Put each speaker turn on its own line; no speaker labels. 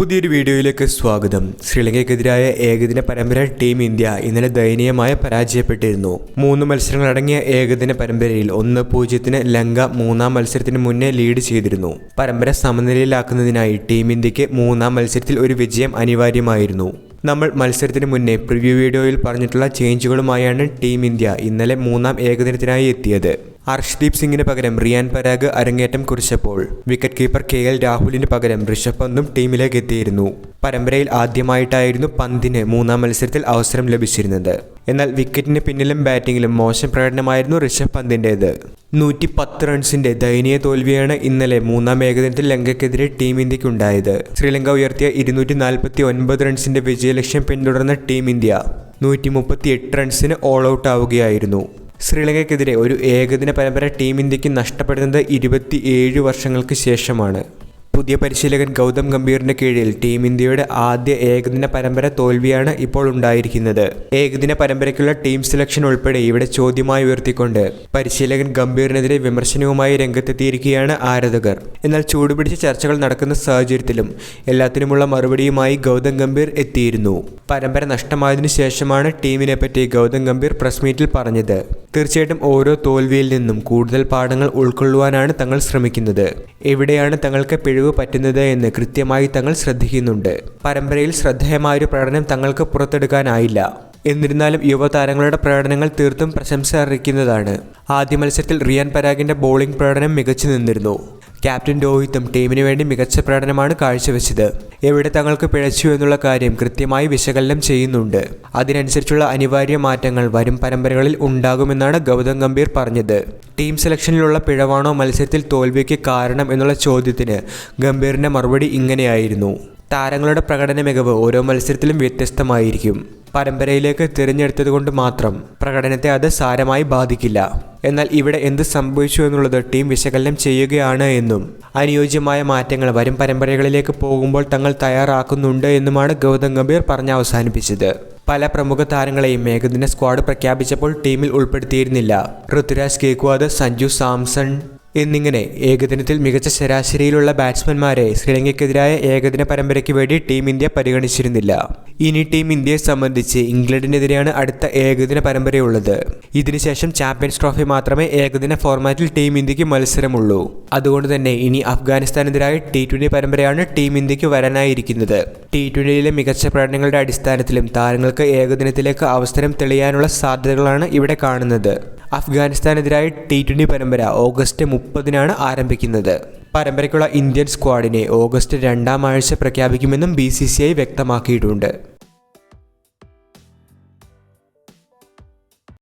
പുതിയൊരു വീഡിയോയിലേക്ക് സ്വാഗതം. ശ്രീലങ്കയ്ക്കെതിരായ ഏകദിന പരമ്പര ടീം ഇന്ത്യ ഇന്നലെ ദയനീയമായി പരാജയപ്പെട്ടിരുന്നു. മൂന്ന് മത്സരങ്ങളടങ്ങിയ ഏകദിന പരമ്പരയിൽ ഒന്ന് പൂജ്യത്തിന് ലങ്ക മൂന്നാം മത്സരത്തിന് മുന്നേ ലീഡ് ചെയ്തിരുന്നു. പരമ്പര സമനിലയിലാക്കുന്നതിനായി ടീം ഇന്ത്യയ്ക്ക് മൂന്നാം മത്സരത്തിൽ ഒരു വിജയം അനിവാര്യമായിരുന്നു. നമ്മൾ മത്സരത്തിന് മുന്നേ പ്രിവ്യൂ വീഡിയോയിൽ പറഞ്ഞിട്ടുള്ള ചേഞ്ചുകളുമായാണ് ടീം ഇന്ത്യ ഇന്നലെ മൂന്നാം ഏകദിനത്തിനായി എത്തിയത്. അർഷ്ദീപ് സിംഗിന് പകരം റിയാൻ പരാഗ് അരങ്ങേറ്റം കുറിച്ചപ്പോൾ വിക്കറ്റ് കീപ്പർ കെ എൽ രാഹുലിന് പകരം ഋഷഭ് പന്തും ടീമിലേക്ക് എത്തിയിരുന്നു. പരമ്പരയിൽ ആദ്യമായിട്ടായിരുന്നു പന്തിന് മൂന്നാം മത്സരത്തിൽ അവസരം ലഭിച്ചിരുന്നത്. എന്നാൽ വിക്കറ്റിന് പിന്നിലും ബാറ്റിംഗിലും മോശം പ്രകടനമായിരുന്നു ഋഷഭ് പന്തിന്റേത് നൂറ്റി പത്ത് റൺസിന്റെ ദയനീയ തോൽവിയാണ് ഇന്നലെ മൂന്നാം ഏകദിനത്തിൽ ലങ്കയ്ക്കെതിരെ ടീം ഇന്ത്യക്കുണ്ടായത്. ശ്രീലങ്ക ഉയർത്തിയ ഇരുന്നൂറ്റി നാൽപ്പത്തി ഒൻപത് റൺസിന്റെ വിജയലക്ഷ്യം പിന്തുടർന്ന ടീം ഇന്ത്യ നൂറ്റി മുപ്പത്തി എട്ട് റൺസിന് ഓൾ ഔട്ട് ആവുകയായിരുന്നു. ശ്രീലങ്കയ്ക്കെതിരെ ഒരു ഏകദിന പരമ്പര ടീം ഇന്ത്യയ്ക്ക് നഷ്ടപ്പെടുന്നത് ഇരുപത്തി ഏഴ് വർഷങ്ങൾക്ക് ശേഷമാണ്. പുതിയ പരിശീലകൻ ഗൗതം ഗംഭീറിന്റെ കീഴിൽ ടീം ഇന്ത്യയുടെ ആദ്യ ഏകദിന പരമ്പര തോൽവിയാണ് ഇപ്പോൾ ഉണ്ടായിരിക്കുന്നത്. ഏകദിന പരമ്പരയ്ക്കുള്ള ടീം സെലക്ഷൻ ഉൾപ്പെടെ ഇവിടെ ചോദ്യമായി ഉയർത്തിക്കൊണ്ട് പരിശീലകൻ ഗംഭീറിനെതിരെ വിമർശനവുമായി രംഗത്തെത്തിയിരിക്കുകയാണ് ആരാധകർ. എന്നാൽ ചൂടുപിടിച്ച ചർച്ചകൾ നടക്കുന്ന സാഹചര്യത്തിലും എല്ലാത്തിനുമുള്ള മറുപടിയുമായി ഗൗതം ഗംഭീർ എത്തിയിരുന്നു. പരമ്പര നഷ്ടമായതിനു ശേഷമാണ് ടീമിനെ പറ്റി ഗൗതം ഗംഭീർ പ്രസ് മീറ്റിൽ പറഞ്ഞത്. തീർച്ചയായിട്ടും ഓരോ തോൽവിയിൽ നിന്നും കൂടുതൽ പാഠങ്ങൾ ഉൾക്കൊള്ളുവാനാണ് തങ്ങൾ ശ്രമിക്കുന്നത്. എവിടെയാണ് തങ്ങൾക്ക് പിഴവ് പറ്റുന്നത് എന്ന് കൃത്യമായി തങ്ങൾ ശ്രദ്ധിക്കുന്നുണ്ട്. പരമ്പരയിൽ ശ്രദ്ധേയമായൊരു പ്രകടനം തങ്ങൾക്ക് പുറത്തെടുക്കാനായില്ല. എന്നിരുന്നാലും യുവതാരങ്ങളുടെ പ്രകടനങ്ങൾ തീർത്തും പ്രശംസ അറിയിക്കുന്നതാണ് ആദ്യ മത്സരത്തിൽ റിയാൻ പരാഗിന്റെ ബോളിംഗ് പ്രകടനം മികച്ചു നിന്നിരുന്നു. ക്യാപ്റ്റൻ രോഹിത്തും ടീമിന് വേണ്ടി മികച്ച പ്രകടനമാണ് കാഴ്ചവെച്ചത്. എവിടെ തങ്ങൾക്ക് പിഴച്ചു എന്നുള്ള കാര്യം കൃത്യമായി വിശകലനം ചെയ്യുന്നുണ്ട്. അതിനനുസരിച്ചുള്ള അനിവാര്യ മാറ്റങ്ങൾ വരും പരമ്പരകളിൽ ഉണ്ടാകുമെന്നാണ് ഗൗതം ഗംഭീർ പറഞ്ഞത്. ടീം സെലക്ഷനിലുള്ള പിഴവാണോ മത്സരത്തിൽ തോൽവിക്ക് കാരണം എന്നുള്ള ചോദ്യത്തിന് ഗംഭീറിന്റെ മറുപടി ഇങ്ങനെയായിരുന്നു. താരങ്ങളുടെ പ്രകടന മികവ് ഓരോ മത്സരത്തിലും വ്യത്യസ്തമായിരിക്കും. പരമ്പരയിലേക്ക് തിരഞ്ഞെടുത്തത് കൊണ്ട് മാത്രം പ്രകടനത്തെ അത് സാരമായി ബാധിക്കില്ല. എന്നാൽ ഇവിടെ എന്ത് സംഭവിച്ചു എന്നുള്ളത് ടീം വിശകലനം ചെയ്യുകയാണ് എന്നും അനുയോജ്യമായ മാറ്റങ്ങൾ വരും പരമ്പരകളിലേക്ക് പോകുമ്പോൾ തങ്ങൾ തയ്യാറാക്കുന്നുണ്ട് എന്നുമാണ് ഗൗതം ഗംഭീർ പറഞ്ഞ് അവസാനിപ്പിച്ചത്. പല പ്രമുഖ താരങ്ങളെയും ഏകദിന സ്ക്വാഡ് പ്രഖ്യാപിച്ചപ്പോൾ ടീമിൽ ഉൾപ്പെടുത്തിയിരുന്നില്ല. ഋതുരാജ് കേക്വാദ് സഞ്ജു സാംസൺ എന്നിങ്ങനെ ഏകദിനത്തിൽ മികച്ച ശരാശരിയിലുള്ള ബാറ്റ്സ്മാൻമാരെ ശ്രീലങ്കയ്ക്കെതിരായ ഏകദിന പരമ്പരയ്ക്ക് വേണ്ടി ടീം ഇന്ത്യ പരിഗണിച്ചിരുന്നില്ല. ഇനി ടീം ഇന്ത്യയെ സംബന്ധിച്ച് ഇംഗ്ലണ്ടിനെതിരെയാണ് അടുത്ത ഏകദിന പരമ്പരയുള്ളത്. ഇതിനുശേഷം ചാമ്പ്യൻസ് ട്രോഫി മാത്രമേ ഏകദിന ഫോർമാറ്റിൽ ടീം ഇന്ത്യയ്ക്ക് മത്സരമുള്ളൂ. അതുകൊണ്ട് തന്നെ ഇനി അഫ്ഗാനിസ്ഥാനെതിരായ ടി ട്വന്റി പരമ്പരയാണ് ടീം ഇന്ത്യയ്ക്ക് വരാനായിരിക്കുന്നത്. ടി ട്വന്റിയിലെ മികച്ച പ്രകടനങ്ങളുടെ അടിസ്ഥാനത്തിലും താരങ്ങൾക്ക് ഏകദിനത്തിലേക്ക് അവസരം തെളിയാനുള്ള സാധ്യതകളാണ് ഇവിടെ കാണുന്നത്. അഫ്ഗാനിസ്ഥാനെതിരായ ടി ട്വന്റി പരമ്പര ഓഗസ്റ്റ് മുപ്പതിനാണ് ആരംഭിക്കുന്നത്. പരമ്പരയ്ക്കുള്ള ഇന്ത്യൻ സ്ക്വാഡിനെ ഓഗസ്റ്റ് രണ്ടാം ആഴ്ച പ്രഖ്യാപിക്കുമെന്നും ബി വ്യക്തമാക്കിയിട്ടുണ്ട്.